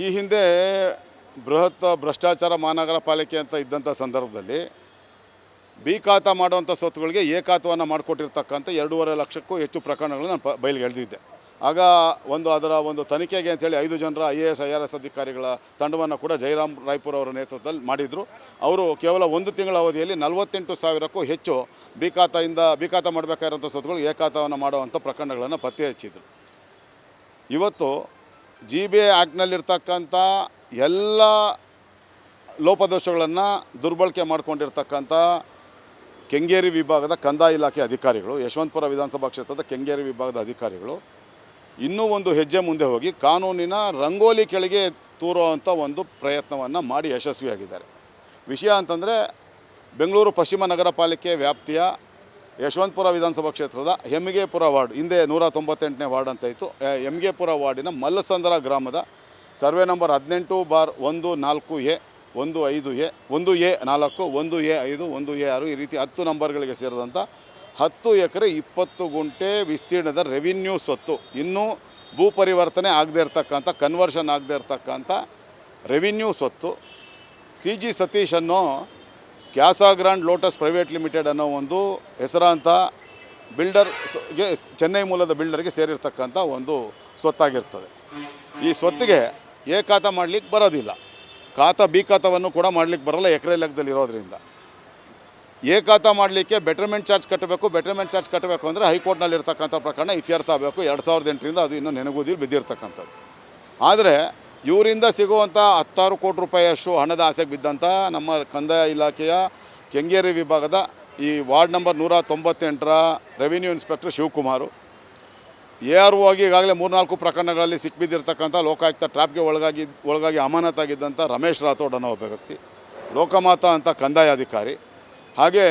ಈ ಹಿಂದೆ ಬೃಹತ್ ಭ್ರಷ್ಟಾಚಾರ ಮಹಾನಗರ ಪಾಲಿಕೆ ಅಂತ ಇದ್ದಂಥ ಸಂದರ್ಭದಲ್ಲಿ ಬಿ ಖಾತ ಮಾಡುವಂಥ ಸ್ವತ್ತುಗಳಿಗೆ ಎ ಖಾತವನ್ನು ಮಾಡಿಕೊಟ್ಟಿರ್ತಕ್ಕಂಥ ಎರಡೂವರೆ ಲಕ್ಷಕ್ಕೂ ಹೆಚ್ಚು ಪ್ರಕರಣಗಳನ್ನು ನಾನು ಪ ಬಯಲಿಗೆ ಎಳೆದಿದ್ದೆ. ಆಗ ಒಂದು ಅದರ ಒಂದು ತನಿಖೆಗೆ ಅಂತೇಳಿ ಐದು ಜನರ I A S, I R S ಅಧಿಕಾರಿಗಳ ತಂಡವನ್ನು ಕೂಡ ಜಯರಾಮ್ ರಾಯ್ಪುರ್ ಅವರ ನೇತೃತ್ವದಲ್ಲಿ ಮಾಡಿದರು. ಅವರು ಕೇವಲ ಒಂದು ತಿಂಗಳ ಅವಧಿಯಲ್ಲಿ ನಲವತ್ತೆಂಟು ಸಾವಿರಕ್ಕೂ ಹೆಚ್ಚು ಬಿ ಖಾತೆಯಿಂದ ಬಿ ಖಾತ ಮಾಡಬೇಕಾಗಿರೋಂಥ ಸ್ವತ್ತುಗಳು ಏಕಾತವನ್ನು ಮಾಡುವಂಥ ಪ್ರಕರಣಗಳನ್ನು ಪತ್ತೆ ಹಚ್ಚಿದರು. ಇವತ್ತು ಜಿ ಬಿ ಐ ಆ್ಯಕ್ಟ್ನಲ್ಲಿರ್ತಕ್ಕಂಥ ಎಲ್ಲ ಲೋಪದೋಷಗಳನ್ನು ದುರ್ಬಳಕೆ ಮಾಡಿಕೊಂಡಿರ್ತಕ್ಕಂಥ ಕೆಂಗೇರಿ ವಿಭಾಗದ ಕಂದಾಯ ಇಲಾಖೆ ಅಧಿಕಾರಿಗಳು, ಯಶವಂತಪುರ ವಿಧಾನಸಭಾ ಕ್ಷೇತ್ರದ ಕೆಂಗೇರಿ ವಿಭಾಗದ ಅಧಿಕಾರಿಗಳು ಇನ್ನೂ ಒಂದು ಹೆಜ್ಜೆ ಮುಂದೆ ಹೋಗಿ ಕಾನೂನಿನ ರಂಗೋಲಿ ಕೆಳಗೆ ತೂರುವಂಥ ಒಂದು ಪ್ರಯತ್ನವನ್ನು ಮಾಡಿ ಯಶಸ್ವಿಯಾಗಿದ್ದಾರೆ. ವಿಷಯ ಅಂತಂದರೆ ಬೆಂಗಳೂರು ಪಶ್ಚಿಮ ನಗರ ಪಾಲಿಕೆ ವ್ಯಾಪ್ತಿಯ ಯಶವಂತಪುರ ವಿಧಾನಸಭಾ ಕ್ಷೇತ್ರದ ಹೆಮ್ಮಿಗೆಪುರ ವಾರ್ಡ್, ಹಿಂದೆ ನೂರ ತೊಂಬತ್ತೆಂಟನೇ ವಾರ್ಡ್ ಅಂತ ಇತ್ತು. ಹೆಮ್ಮಿಗೆಪುರ ವಾರ್ಡಿನ ಮಲ್ಲಸಂದ್ರ ಗ್ರಾಮದ ಸರ್ವೆ ನಂಬರ್ ಹದಿನೆಂಟು ಬಾರ್ ಒಂದು ನಾಲ್ಕು ಎ, ಒಂದು ಐದು ಎ, ಒಂದು ಎ ನಾಲ್ಕು, ಒಂದು ಎ ಐದು, ಒಂದು ಎ ಆರು ಈ ರೀತಿ ಹತ್ತು ನಂಬರ್ಗಳಿಗೆ ಸೇರಿದಂಥ ಹತ್ತು ಎಕರೆ ಇಪ್ಪತ್ತು ಗುಂಟೆ ವಿಸ್ತೀರ್ಣದ ರೆವಿನ್ಯೂ ಸ್ವತ್ತು. ಇನ್ನೂ ಭೂ ಪರಿವರ್ತನೆ ಆಗದೇ ಇರತಕ್ಕಂಥ, ಕನ್ವರ್ಷನ್ ಆಗದೇ ಇರತಕ್ಕಂಥ ರೆವಿನ್ಯೂ ಸ್ವತ್ತು. ಸಿ ಜಿ ಸತೀಶನ್ನು ಕ್ಯಾಸಾ ಗ್ರ್ಯಾಂಡ್ ಲೋಟಸ್ ಪ್ರೈವೇಟ್ ಲಿಮಿಟೆಡ್ ಅನ್ನೋ ಒಂದು ಹೆಸರಾಂತ ಬಿಲ್ಡರ್ಗೆ ಚೆನ್ನೈ ಮೂಲದ ಬಿಲ್ಡರ್ಗೆ ಸೇರಿರ್ತಕ್ಕಂಥ ಒಂದು ಸ್ವತ್ತಾಗಿರ್ತದೆ. ಈ ಸ್ವತ್ತಿಗೆ ಎ ಖಾತ ಮಾಡಲಿಕ್ಕೆ ಬರೋದಿಲ್ಲ. ಖಾತ ಬಿ ಖಾತವನ್ನು ಕೂಡ ಮಾಡಲಿಕ್ಕೆ ಬರಲ್ಲ ಎಕರೆ ಲೆಕ್ಕದಲ್ಲಿ ಇರೋದ್ರಿಂದ. ಎ ಖಾತ ಮಾಡಲಿಕ್ಕೆ ಬೆಟರ್ಮೆಂಟ್ ಚಾರ್ಜ್ ಕಟ್ಟಬೇಕು, ಬೆಟರ್ಮೆಂಟ್ ಚಾರ್ಜ್ ಕಟ್ಟಬೇಕು ಅಂದರೆ ಹೈಕೋರ್ಟ್ನಲ್ಲಿರ್ತಕ್ಕಂಥ ಪ್ರಕರಣ ಇತ್ಯರ್ಥ ಆಗಬೇಕು. ಎರಡು ಸಾವಿರದ ಎಂಟರಿಂದ ಅದು ಇನ್ನೂ ನೆನಗುದಿಲ್ ಬಿದ್ದಿರ್ತಕ್ಕಂಥದ್ದು. ಆದರೆ ಇವರಿಂದ ಸಿಗುವಂಥ ಹತ್ತಾರು ಕೋಟಿ ರೂಪಾಯಿಯಷ್ಟು ಹಣದ ಆಸೆಗೆ ಬಿದ್ದಂಥ ನಮ್ಮ ಕಂದಾಯ ಇಲಾಖೆಯ ಕೆಂಗೇರಿ ವಿಭಾಗದ ಈ ವಾರ್ಡ್ ನಂಬರ್ ನೂರ ತೊಂಬತ್ತೆಂಟರ revenue inspector Shivakumar. A R ಆಗಿ ಈಗಾಗಲೇ ಮೂರ್ನಾಲ್ಕು ಪ್ರಕರಣಗಳಲ್ಲಿ ಸಿಕ್ಬಿದ್ದಿರ್ತಕ್ಕಂಥ ಲೋಕಾಯುಕ್ತ ಟ್ರಾಪ್ಗೆ ಒಳಗಾಗಿ ಒಳಗಾಗಿ ಅಮಾನತಾಗಿದ್ದಂಥ ರಮೇಶ್ ರಾಥೋಡ್ ಅನ್ನೋ ಒಬ್ಬ ವ್ಯಕ್ತಿ, ಲೋಕಮಾತ ಅಂತ ಕಂದಾಯ ಅಧಿಕಾರಿ ಹಾಗೆ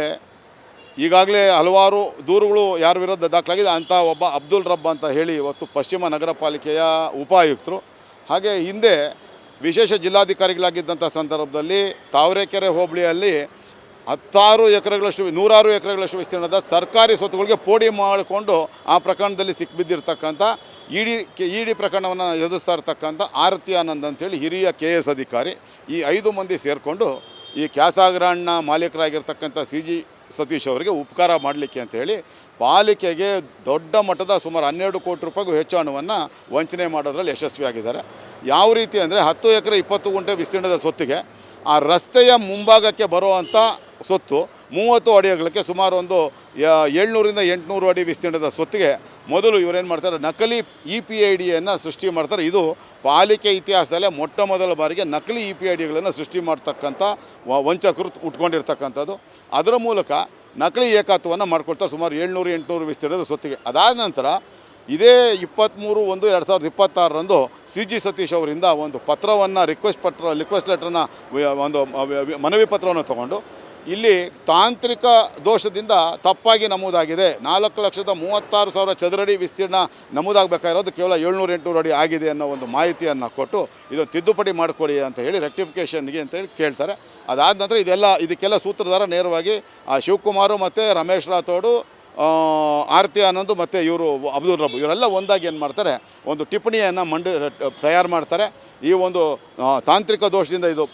ಈಗಾಗಲೇ ಹಲವಾರು ದೂರುಗಳು ಯಾರ ವಿರುದ್ಧ ದಾಖಲಾಗಿದೆ. ಅಂಥ ಒಬ್ಬ ಅಬ್ದುಲ್ ರಬ್ಬ ಅಂತ ಹೇಳಿ ಇವತ್ತು ಪಶ್ಚಿಮ ನಗರ ಪಾಲಿಕೆಯ ಉಪಾಯುಕ್ತರು. ಹಾಗೆ ಹಿಂದೆ ವಿಶೇಷ ಜಿಲ್ಲಾಧಿಕಾರಿಗಳಾಗಿದ್ದಂಥ ಸಂದರ್ಭದಲ್ಲಿ ತಾವರೆಕೆರೆ ಹೋಬಳಿಯಲ್ಲಿ ಹತ್ತಾರು ಎಕರೆಗಳಷ್ಟು ನೂರಾರು ಎಕರೆಗಳಷ್ಟು ವಿಸ್ತೀರ್ಣದ ಸರ್ಕಾರಿ ಸ್ವತ್ತುಗಳಿಗೆ ಪೋಡಿ ಮಾಡಿಕೊಂಡು ಆ ಪ್ರಕರಣದಲ್ಲಿ ಸಿಕ್ಬಿದ್ದಿರ್ತಕ್ಕಂಥ ಇಡಿ ಕೆ ಇ ಡಿ ಪ್ರಕರಣವನ್ನು ಎದುರಿಸ್ತಾ ಇರ್ತಕ್ಕಂಥ ಆರತಿ ಆನಂದ್ ಅಂತೇಳಿ ಹಿರಿಯ ಕೆ ಎಸ್ ಅಧಿಕಾರಿ ಈ ಐದು ಮಂದಿ ಸೇರಿಕೊಂಡು ಈ ಕ್ಯಾಸಾಗ್ರಾಂಡ್ನ ಮಾಲೀಕರಾಗಿರ್ತಕ್ಕಂಥ ಸಿ ಜಿ ಸತೀಶ್ ಅವರಿಗೆ ಉಪಕಾರ ಮಾಡಲಿಕ್ಕೆ ಅಂತೇಳಿ ಪಾಲಿಕೆಗೆ ದೊಡ್ಡ ಮಟ್ಟದ ಸುಮಾರು ಹನ್ನೆರಡು ಕೋಟಿ ರೂಪಾಯಿಗೂ ಹೆಚ್ಚು ಹಣವನ್ನು ವಂಚನೆ ಮಾಡೋದ್ರಲ್ಲಿ ಯಶಸ್ವಿಯಾಗಿದ್ದಾರೆ ಯಾವ ರೀತಿ ಅಂದರೆ ಹತ್ತು ಎಕರೆ ಇಪ್ಪತ್ತು ಗುಂಟೆ ವಿಸ್ತೀರ್ಣದ ಸ್ವತ್ತಿಗೆ ಆ ರಸ್ತೆಯ ಮುಂಭಾಗಕ್ಕೆ ಬರುವಂಥ ಸ್ವತ್ತು ಮೂವತ್ತು ಅಡಿಗಳಿಗೆ ಸುಮಾರು ಒಂದು ಏಳ್ನೂರಿಂದ ಎಂಟುನೂರು ಅಡಿ ವಿಸ್ತೀರ್ಣದ ಸ್ವತ್ತಿಗೆ ಮೊದಲು ಇವರೇನು ಮಾಡ್ತಾರೆ, ನಕಲಿ ಇ ಪಿ ಐ ಡಿಯನ್ನು ಸೃಷ್ಟಿ ಮಾಡ್ತಾರೆ. ಇದು ಪಾಲಿಕೆ ಇತಿಹಾಸದಲ್ಲೇ ಮೊಟ್ಟ ಮೊದಲ ಬಾರಿಗೆ ನಕಲಿ ಇ ಪಿ ಐ ಡಿಗಳನ್ನು ಸೃಷ್ಟಿ ಮಾಡ್ತಕ್ಕಂಥ ವಂಚಕರು ಉಟ್ಕೊಂಡಿರ್ತಕ್ಕಂಥದ್ದು. ಅದರ ಮೂಲಕ ನಕಲಿ ಏಕಾತ್ವವನ್ನು ಮಾಡ್ಕೊಳ್ತಾ ಸುಮಾರು ಏಳ್ನೂರು, ಎಂಟುನೂರು ವಿಸ್ತೀರ್ಣದ ಸ್ವತ್ತಿಗೆ ಅದಾದ ನಂತರ ಇದೇ ಇಪ್ಪತ್ತ್ಮೂರು ಒಂದು ಎರಡು ಸಾವಿರದ ಇಪ್ಪತ್ತಾರರಂದು ಸಿ ಜಿ ಸತೀಶ್ ಅವರಿಂದ ಒಂದು ಪತ್ರವನ್ನು ರಿಕ್ವೆಸ್ಟ್ ಪತ್ರ ರಿಕ್ವೆಸ್ಟ್ ಲೆಟ್ರನ್ನ ಒಂದು ಮನವಿ ಪತ್ರವನ್ನು ತಗೊಂಡು ಇಲ್ಲಿ ತಾಂತ್ರಿಕ ದೋಷದಿಂದ ತಪ್ಪಾಗಿ ನಮೂದಾಗಿದೆ. ನಾಲ್ಕು ಲಕ್ಷದ ಮೂವತ್ತಾರು ಸಾವಿರ ಚದರಡಿ ವಿಸ್ತೀರ್ಣ ನಮೂದಾಗಬೇಕಾಗಿರೋದು ಕೇವಲ ಏಳ್ನೂರು ಎಂಟುನೂರು ಅಡಿ ಆಗಿದೆ ಅನ್ನೋ ಒಂದು ಮಾಹಿತಿಯನ್ನು ಕೊಟ್ಟು ಇದು ತಿದ್ದುಪಡಿ ಮಾಡಿಕೊಡಿ ಅಂತ ಹೇಳಿ ರೆಕ್ಟಿಫಿಕೇಷನ್ಗೆ ಅಂತ ಹೇಳಿ ಕೇಳ್ತಾರೆ. ಅದಾದ ನಂತರ ಇದೆಲ್ಲ, ಇದಕ್ಕೆಲ್ಲ ಸೂತ್ರಧಾರ ನೇರವಾಗಿ ಆ ಶಿವಕುಮಾರು ಮತ್ತು ರಮೇಶ್ ರಾಥೋಡು ಆರತಿ ಅನ್ನೋದು ಮತ್ತು ಇವರು ಅಬ್ದುಲ್ ರಬ್, ಇವರೆಲ್ಲ ಒಂದಾಗಿ ಏನು ಮಾಡ್ತಾರೆ, ಒಂದು ಟಿಪ್ಪಣಿಯನ್ನು ಮಂಡಿ, ತಯಾರು ಮಾಡ್ತಾರೆ. ಈ ಒಂದು ತಾಂತ್ರಿಕ ದೋಷದಿಂದ ಇದು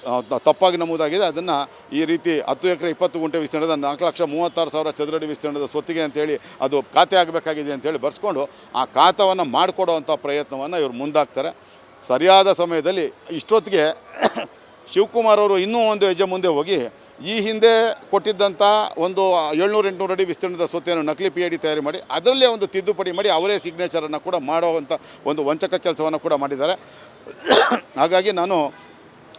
ತಪ್ಪಾಗಿ ನಮೂದಾಗಿದೆ. ಅದನ್ನು ಈ ರೀತಿ ಹತ್ತು ಎಕರೆ ಇಪ್ಪತ್ತು ಗುಂಟೆ ವಿಸ್ತೀರ್ಣದ ನಾಲ್ಕು ಲಕ್ಷ ಮೂವತ್ತಾರು ಸಾವಿರ ಚದುರಡಿ ವಿಸ್ತೀರ್ಣದ ಸ್ವತ್ತಿಗೆ ಅಂತೇಳಿ ಅದು ಖಾತೆ ಆಗಬೇಕಾಗಿದೆ ಅಂತೇಳಿ ಬರ್ಸ್ಕೊಂಡು ಆ ಖಾತವನ್ನು ಮಾಡಿಕೊಡುವಂಥ ಪ್ರಯತ್ನವನ್ನು ಇವರು ಮುಂದಾಗ್ತಾರೆ. ಸರಿಯಾದ ಸಮಯದಲ್ಲಿ ಇಷ್ಟೊತ್ತಿಗೆ ಶಿವಕುಮಾರ್ ಅವರು ಇನ್ನೂ ಒಂದು ಹೆಜ್ಜೆ ಮುಂದೆ ಹೋಗಿ ಈ ಹಿಂದೆ ಕೊಟ್ಟಿದ್ದಂಥ ಒಂದು ಏಳ್ನೂರು ಎಂಟುನೂರು ಅಡಿ ವಿಸ್ತೀರ್ಣದ ಸ್ವತ್ತೆಯನ್ನು ನಕಲಿ ಪಿ ಐ ತಯಾರಿ ಮಾಡಿ, ಅದರಲ್ಲೇ ಒಂದು ತಿದ್ದುಪಡಿ ಮಾಡಿ ಅವರೇ ಸಿಗ್ನೇಚರನ್ನು ಕೂಡ ಮಾಡುವಂಥ ಒಂದು ವಂಚಕ ಕೆಲಸವನ್ನು ಕೂಡ ಮಾಡಿದ್ದಾರೆ. ಹಾಗಾಗಿ ನಾನು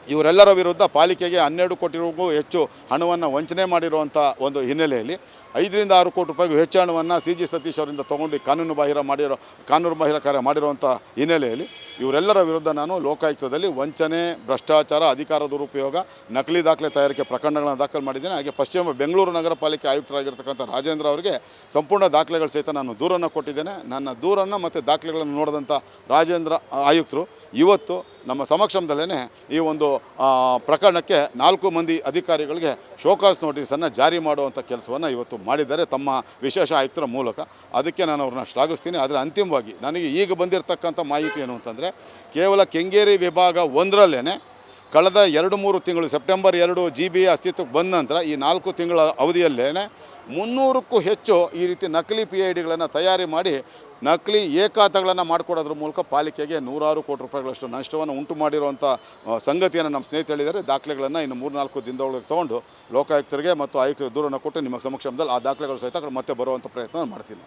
ಇವರೆಲ್ಲರ ವಿರುದ್ಧ ಪಾಲಿಕೆಗೆ ಹನ್ನೆರಡು ಕೋಟಿಗೂ ಹೆಚ್ಚು ಹಣವನ್ನು ವಂಚನೆ ಮಾಡಿರುವಂಥ ಒಂದು ಹಿನ್ನೆಲೆಯಲ್ಲಿ ಐದರಿಂದ ಆರು ಕೋಟಿ ರೂಪಾಯಿಗೂ ಹೆಚ್ಚಣವನ್ನು ಸಿ ಜಿ ಸತೀಶ್ ಅವರಿಂದ ತೊಗೊಂಡು ಕಾನೂನು ಬಾಹಿರ ಮಾಡಿರೋ, ಕಾನೂನು ಬಾಹಿರ ಕಾರ್ಯ ಮಾಡಿರುವಂಥ ಹಿನ್ನೆಲೆಯಲ್ಲಿ ಇವರೆಲ್ಲರ ವಿರುದ್ಧ ನಾನು ಲೋಕಾಯುಕ್ತದಲ್ಲಿ ವಂಚನೆ, ಭ್ರಷ್ಟಾಚಾರ, ಅಧಿಕಾರ ದುರುಪಯೋಗ, ನಕಲಿ ದಾಖಲೆ ತಯಾರಿಕೆ ಪ್ರಕರಣಗಳನ್ನು ದಾಖಲು ಮಾಡಿದ್ದೇನೆ. ಹಾಗೆ ಪಶ್ಚಿಮ ಬೆಂಗಳೂರು ನಗರ ಪಾಲಿಕೆ ಆಯುಕ್ತರಾಗಿರ್ತಕ್ಕಂಥ ರಾಜೇಂದ್ರ ಅವರಿಗೆ ಸಂಪೂರ್ಣ ದಾಖಲೆಗಳು ಸಹಿತ ನಾನು ದೂರನ್ನು ಕೊಟ್ಟಿದ್ದೇನೆ. ನನ್ನ ದೂರನ್ನು ಮತ್ತು ದಾಖಲೆಗಳನ್ನು ನೋಡಿದಂಥ ರಾಜೇಂದ್ರ ಆಯುಕ್ತರು ಇವತ್ತು ನಮ್ಮ ಸಮಕ್ಷಮದಲ್ಲೇ ಈ ಒಂದು ಪ್ರಕರಣಕ್ಕೆ ನಾಲ್ಕು ಮಂದಿ ಅಧಿಕಾರಿಗಳಿಗೆ ಶೋಕಾಸ್ ನೋಟಿಸನ್ನು ಜಾರಿ ಮಾಡುವಂಥ ಕೆಲಸವನ್ನು ಇವತ್ತು ಮಾಡಿದ್ದಾರೆ ತಮ್ಮ ವಿಶೇಷ ಆಯುಕ್ತರ ಮೂಲಕ. ಅದಕ್ಕೆ ನಾನು ಅವ್ರನ್ನ ಶ್ಲಾಘಿಸ್ತೀನಿ. ಆದರೆ ಅಂತಿಮವಾಗಿ ನನಗೆ ಈಗ ಬಂದಿರತಕ್ಕಂಥ ಮಾಹಿತಿ ಏನು ಅಂತಂದರೆ, ಕೇವಲ ಕೆಂಗೇರಿ ವಿಭಾಗ ಒಂದರಲ್ಲೇ ಕಳೆದ ಎರಡು ಮೂರು ತಿಂಗಳು, ಸೆಪ್ಟೆಂಬರ್ ಎರಡು ಜಿ ಬಿ ಅಸ್ತಿತ್ವಕ್ಕೆ ಬಂದ ನಂತರ ಈ ನಾಲ್ಕು ತಿಂಗಳ ಅವಧಿಯಲ್ಲೇ ಮುನ್ನೂರಕ್ಕೂ ಹೆಚ್ಚು ಈ ರೀತಿ ನಕಲಿ ಪಿ ಐ ಡಿಗಳನ್ನು ತಯಾರಿ ಮಾಡಿ ನಕಲಿ ಏಕಾತಗಳನ್ನು ಮಾಡಿಕೊಡೋದ್ರ ಮೂಲಕ ಪಾಲಿಕೆಗೆ ನೂರಾರು ಕೋಟಿ ರೂಪಾಯಿಗಳಷ್ಟು ನಷ್ಟವನ್ನು ಉಂಟು ಮಾಡಿರುವಂಥ ಸಂಗತಿಯನ್ನು ನಮ್ಮ ಸ್ನೇಹಿತರು ಹೇಳಿದ್ದಾರೆ ದಾಖಲೆಗಳನ್ನು ಇನ್ನು ಮೂರ್ನಾಲ್ಕು ದಿನದೊಳಗೆ ತೊಗೊಂಡು ಲೋಕಾಯುಕ್ತರಿಗೆ ಮತ್ತು ಆಯುಕ್ತರಿಗೆ ದೂರನ್ನು ಕೊಟ್ಟು ನಿಮ್ಮ ಸಮಕ್ಷಮದಲ್ಲಿ ಆ ದಾಖಲೆಗಳು ಸಹಿತ ಮತ್ತೆ ಬರುವಂಥ ಪ್ರಯತ್ನ ಮಾಡ್ತೀನಿ.